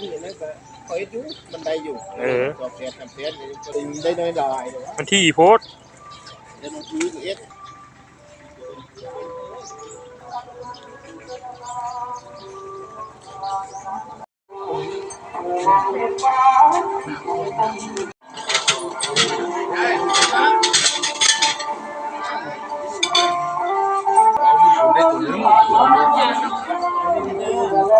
นี่นะก็คอยอยู่มันไดอยู่เออ สองแสนสามแสนนี่ก็ได้น้อยหลายวะมันที่โพสต์ส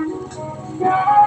งๆ